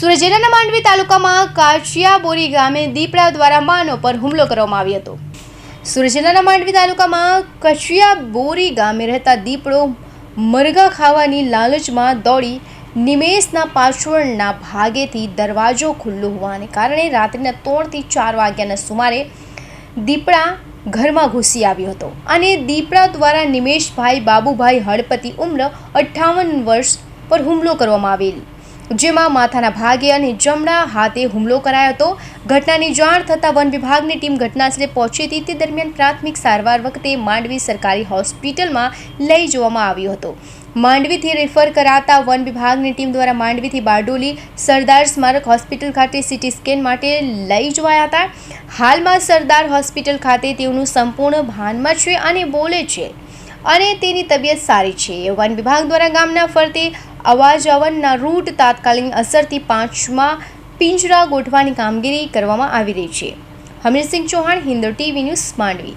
સુરત જિલ્લાના માંડવી તાલુકામાં કાચિયાબોરી ગામે દીપડા દ્વારા માનવ પર હુમલો કરવામાં આવ્યો હતો. સુરત જિલ્લાના માંડવી તાલુકામાં કચિયાબોરી ગામે રહેતા દીપડો મરઘા ખાવાની લાલચમાં દોડી નિમેશના પાછળના ભાગેથી દરવાજો ખુલ્લો હોવાને કારણે રાત્રિના ત્રણથી ચાર વાગ્યાના સુમારે દીપડા ઘરમાં ઘૂસી આવ્યો હતો અને દીપડા દ્વારા નિમેશભાઈ બાબુભાઈ હળપતિ ઉમ્ર અઠ્ઠાવન વર્ષ પર હુમલો કરવામાં આવેલ. જેમાં માથાના ભાગે અને જમણા હાથે હુમલો કરાયો હતો. ઘટનાની જાણ થતાં વન વિભાગની ટીમ ઘટનાસ્થળે પહોંચી હતી. તે દરમિયાન પ્રાથમિક સારવાર વખતે માંડવી સરકારી હોસ્પિટલમાં લઈ જવામાં આવ્યો હતો. માંડવીથી રેફર કરાતા વન વિભાગની ટીમ દ્વારા માંડવીથી બારડોલી સરદાર સ્મારક હોસ્પિટલ ખાતે સીટી સ્કેન માટે લઈ જવાયા હતા. હાલમાં સરદાર હોસ્પિટલ ખાતે તેઓનું સંપૂર્ણ ભાનમાં છે અને બોલે છે. અને તેની તબિયત સારી છે. વન વિભાગ દ્વારા ગામના ફરતે અવાજવનના રૂટ તાત્કાલિક અસરથી પાંચમાં પિંજરા ગોઠવાની કામગીરી કરવામાં આવી રહી છે. Hamirsinh Chauhan, Hindu TV news Mandvi.